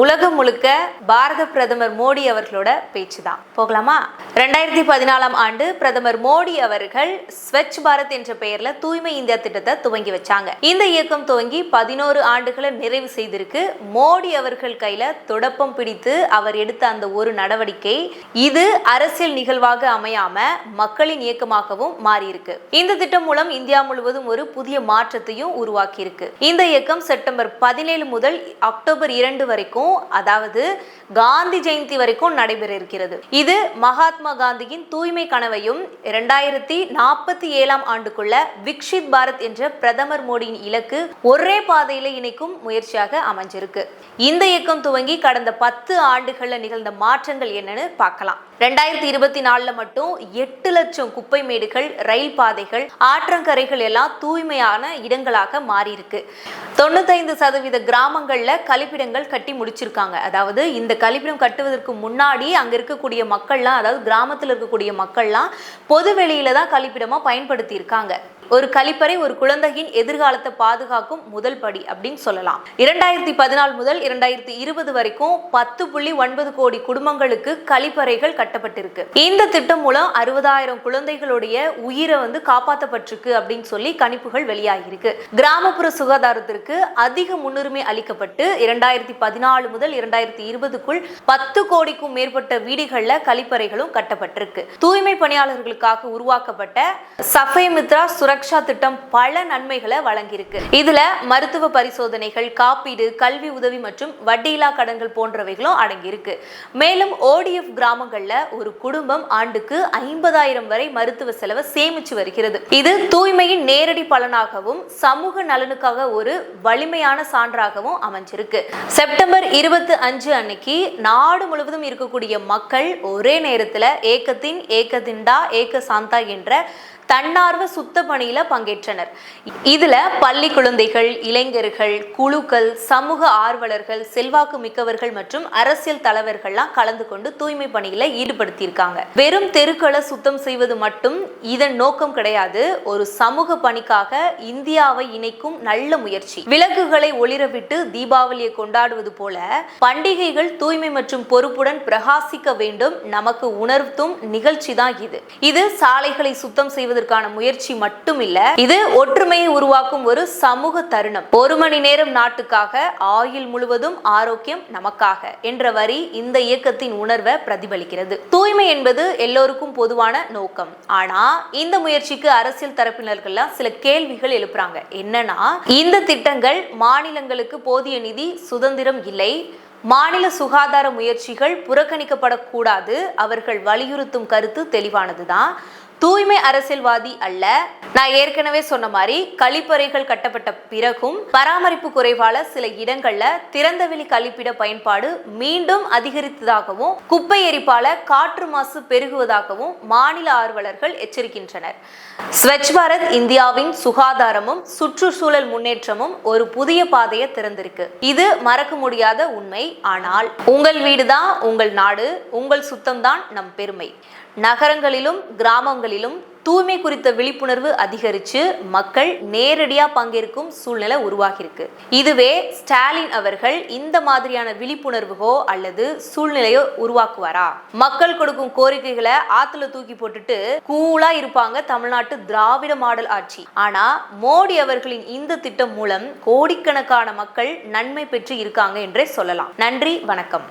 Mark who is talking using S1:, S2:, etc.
S1: உலகம் முழுக்க பாரத பிரதமர் மோடி அவர்களோட பேச்சு தான் போகலாமா? ரெண்டாயிரத்தி பதினாலாம் ஆண்டு பிரதமர் மோடி அவர்கள் ஸ்வச் பாரத் என்ற பெயர்ல தூய்மை இந்தியா திட்டத்தை துவங்கி வச்சாங்க. இந்த இயக்கம் துவங்கி பதினோரு ஆண்டுகளை நிறைவு செய்திருக்கு. மோடி அவர்கள் கையில தொடப்பம் பிடித்து அவர் எடுத்த அந்த ஒரு நடவடிக்கை இது அரசியல் நிகழ்வாக அமையாம மக்களின் இயக்கமாகவும் மாறியிருக்கு. இந்த திட்டம் மூலம் இந்தியா முழுவதும் ஒரு புதிய மாற்றத்தையும் உருவாக்கி இருக்கு இந்த இயக்கம் செப்டம்பர் பதினேழு முதல் அக்டோபர் இரண்டு வரைக்கும் அதாவது காந்தி ஜெயந்தி வரைக்கும் நடைபெற இருக்கிறது இது மகாத்மா காந்தியின் தூய்மை கனவையும் இரண்டாயிரத்தி நாற்பத்தி ஏழாம் ஆண்டுக்குள்ள விக்ஷித் பாரத் என்ற பிரதமர் மோடியின் இலக்கு ஒரே பாதையில இணைக்கும் முயற்சியாக அமைஞ்சிருக்கு. இந்த இயக்கம் துவங்கி கடந்த பத்து ஆண்டுகள்ல நிகழ்ந்த மாற்றங்கள் என்னன்னு பார்க்கலாம். ரெண்டாயிரத்தி இருபத்தி நாலுல மட்டும் எட்டு லட்சம் குப்பை மேடுகள் ரயில் பாதைகள் ஆற்றங்கரைகள் எல்லாம் தூய்மையான இடங்களாக மாறியிருக்கு. தொண்ணூத்தைந்து சதவீத கிராமங்கள்ல கழிப்பிடங்கள் கட்டி முடிச்சிருக்காங்க. அதாவது இந்த கழிப்பிடம் கட்டுவதற்கு முன்னாடி அங்க இருக்கக்கூடிய மக்கள்லாம் அதாவது கிராமத்தில் இருக்கக்கூடிய மக்கள்லாம் பொது வெளியில தான் கழிப்பிடமா பயன்படுத்தி இருக்காங்க ஒரு கழிப்பறை ஒரு குழந்தையின் எதிர்காலத்தை பாதுகாக்கும் முதல் படி அப்படின்னு சொல்லலாம். இரண்டாயிரத்தி பதினாலு முதல் இரண்டாயிரத்தி இருபது வரைக்கும் பத்து புள்ளி ஒன்பது கோடி குடும்பங்களுக்கு கழிப்பறைகள் கட்டப்பட்டிருக்கு. இந்த திட்டம் மூலம் அறுபதாயிரம் குழந்தைகளுடைய உயிரை வந்து காப்பாற்றப்பட்டிருக்கு அப்படின்னு சொல்லி கணிப்புகள் வெளியாகியிருக்கு. கிராமப்புற சுகாதாரத்திற்கு அதிக முன்னுரிமை அளிக்கப்பட்டு இரண்டாயிரத்தி பதினாலு முதல் இரண்டாயிரத்தி இருபதுக்குள் பத்து கோடிக்கும் மேற்பட்ட வீடுகளில் கழிப்பறைகளும் கட்டப்பட்டிருக்கு. தூய்மை பணியாளர்களுக்காக உருவாக்கப்பட்ட சஃபேமித்ரா சுரக்ஷா திட்டம் பல நன்மைகளை வழங்கியிருக்கு. இதுல மருத்துவ பரிசோதனைகள் காப்பீடு கல்வி உதவி மற்றும் வட்டியில்லா கடன்கள் போன்றவைகளும் அடங்கியிருக்கு. மேலும் ஓடிஎஃப் கிராமங்கள்ல ஒரு குடும்பம் ஆண்டுக்கு ஐம்பதாயிரம் வரை மருத்துவ செலவை சேமிச்சு வருகிறது. இது தூய்மையின் நேரடி பலனாகவும் சமூக நலனுக்காக ஒரு வலிமையான சான்றாகவும் அமைஞ்சிருக்கு. செப்டம்பர் இருபத்தி அஞ்சு அன்னைக்கு நாடு முழுவதும் இருக்கக்கூடிய மக்கள் ஒரே நேரத்துல ஏக்கத்தின் ஏக்கதிண்டா ஏக்க சாந்தா என்ற தன்னார்வ சுத்த பணியில பங்கேற்றனர். இதுல பள்ளி குழந்தைகள் இளைஞர்கள் குழுக்கள் சமூக ஆர்வலர்கள் செல்வாக்கு மிக்கவர்கள் மற்றும் அரசியல் தலைவர்கள்லாம் கலந்து கொண்டு தூய்மை பணியில ஈடுபடுத்தியிருக்காங்க. வெறும் தெருக்களை சுத்தம் செய்வது மட்டும் இதன் நோக்கம் கிடையாது. ஒரு சமூக பணிக்காக இந்தியாவை இணைக்கும் நல்ல முயற்சி. விளக்குகளை ஒளிரவிட்டு தீபாவளியை கொண்டாடுவது போல பண்டிகைகள் தூய்மை மற்றும் பொறுப்புடன் பிரகாசிக்க வேண்டும். நமக்கு உணர்த்தும் நிகழ்ச்சி தான் இது. இது சாலைகளை சுத்தம் செய்வதற்கான முயற்சி மட்டும் இல்ல இது ஒற்றுமையை உருவாக்கும் ஒரு சமூக தருணம். ஒரு மணி நேரம் நாட்டுக்காக ஆயுள் முழுவதும் ஆரோக்கியம் நமக்காக என்ற வரி இந்த இயக்கத்தின் உணர்வை பிரதிபலிக்கிறது. தூய்மை என்பது எல்லோருக்கும் பொதுவான நோக்கம். ஆனா இந்த முயற்சிக்கு அரசியல் தரப்பினர்கள்லாம் சில கேள்விகள் எழுப்புறாங்க. என்னன்னா இந்த திட்டங்கள் மாநிலங்களுக்கு போதிய நிதி சுதந்திரம் இல்லை. மாநில சுகாதார முயற்சிகள் புறக்கணிக்கப்படக்கூடாது. அவர்கள் வலியுறுத்தும் கருத்து தெளிவானதுதான். தூய்மை அரசியல்வாதி அல்ல. நான் ஏற்கனவே சொன்ன மாதிரி கழிப்பறைகள் கட்டப்பட்ட பிறகும் பராமரிப்பு குறைவால சில இடங்கள்ல திறந்தவெளி கழிப்பிட பயன்பாடு மீண்டும் அதிகரித்ததாகவும் குப்பை எரிப்பால காற்று மாசு பெருகுவதாகவும் மாநில ஆர்வலர்கள் எச்சரிக்கின்றனர். ஸ்வச் பாரத் இந்தியாவின் சுகாதாரமும் சுற்றுச்சூழல் முன்னேற்றமும் ஒரு புதிய பாதையை திறந்திருக்கு. இது மறக்க முடியாத உண்மை. ஆனால் உங்கள் வீடுதான் உங்கள் நாடு உங்கள் சுத்தம்தான் நம் பெருமை. நகரங்களிலும் கிராமங்களிலும் தூய்மை குறித்த விழிப்புணர்வு அதிகரித்து மக்கள் நேரடியாக பங்கேற்கும் சூழ்நிலை உருவாகியிருக்கு. இதுவே ஸ்டாலின் அவர்கள் இந்த மாதிரியான விழிப்புணர்வுகோ அல்லது சூழ்நிலையோ உருவாக்குவாரா? மக்கள் கொடுக்கும் கோரிக்கைகளை ஆத்துல தூக்கி போட்டுட்டு கூலா இருப்பாங்க தமிழ்நாட்டு திராவிட மாடல் ஆட்சி. ஆனா மோடி அவர்களின் இந்த திட்டம் மூலம் கோடிக்கணக்கான மக்கள் நன்மை பெற்று இருக்காங்க என்றே சொல்லலாம். நன்றி வணக்கம்.